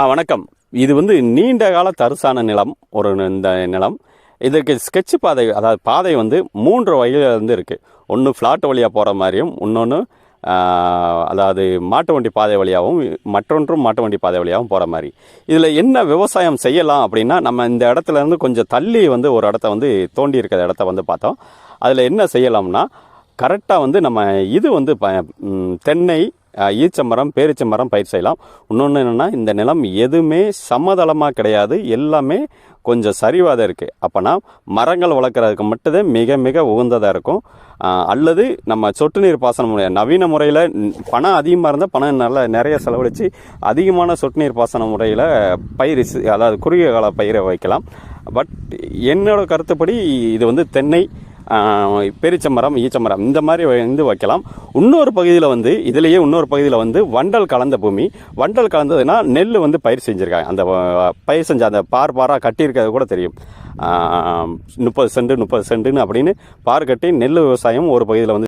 ஆ வணக்கம். இது வந்து நீண்ட கால தரிசான நிலம் ஒரு இந்த நிலம். இதற்கு ஸ்கெட்ச் பாதை அதாவது பாதை வந்து மூன்று வகையிலேருந்து இருக்குது ஒன்று ஃப்ளாட் வழியாக போகிற மாதிரியும் இன்னொன்று அதாவது மாட்டு வண்டி பாதை வழியாகவும் மற்றொன்றும் மாட்டு வண்டி பாதை வழியாகவும் போகிற மாதிரி. இதில் என்ன விவசாயம் செய்யலாம் அப்படின்னா நம்ம இந்த இடத்துல இருந்து கொஞ்சம் தள்ளி வந்து ஒரு இடத்த வந்து தோண்டி இருக்கிற இடத்த வந்து பார்த்தோம். அதில் என்ன செய்யலாம்னா கரெக்டாக வந்து நம்ம இது வந்து ப ம், மரம் அஹ், ஈச்சமரம் பேரிச்சமரம் பயிர் செய்யலாம். இன்னொன்று என்னென்னா இந்த நிலம் எதுவுமே சமதளமாக கிடையாது. எல்லாமே கொஞ்சம் சரிவாக தான் இருக்குது அப்போனா மரங்கள் வளர்க்குறதுக்கு மட்டும்தான் மிக மிக உகந்ததாக இருக்கும். அல்லது நம்ம சொட்டு நீர் பாசனம் முறை நவீன முறையில் பணம் அதிகமாக இருந்தால் பணம் நல்லா நிறைய செலவழித்து அதிகமான சொட்டு நீர் பாசன முறையில் பயிர் அதாவது குறுகிய கால பயிரை வைக்கலாம். பட் என்னோட கருத்துப்படி இது வந்து தென்னை பெரிச்சமரம் ஈச்சமரம் இந்த மாதிரி வந்து வைக்கலாம். இன்னொரு பகுதியில் வந்து இதுலேயே இன்னொரு பகுதியில் வந்து வண்டல் கலந்த பூமி. வண்டல் கலந்ததுன்னா நெல் வந்து பயிர் செஞ்சுருக்காங்க. அந்த பயிர் செஞ்ச அந்த பார் பாராக கட்டியிருக்கிறது கூட தெரியும். முப்பது சென்ட் முப்பது சென்ட்டுன்னு அப்படின்னு பார் கட்டி நெல் விவசாயம் ஒரு பகுதியில் வந்து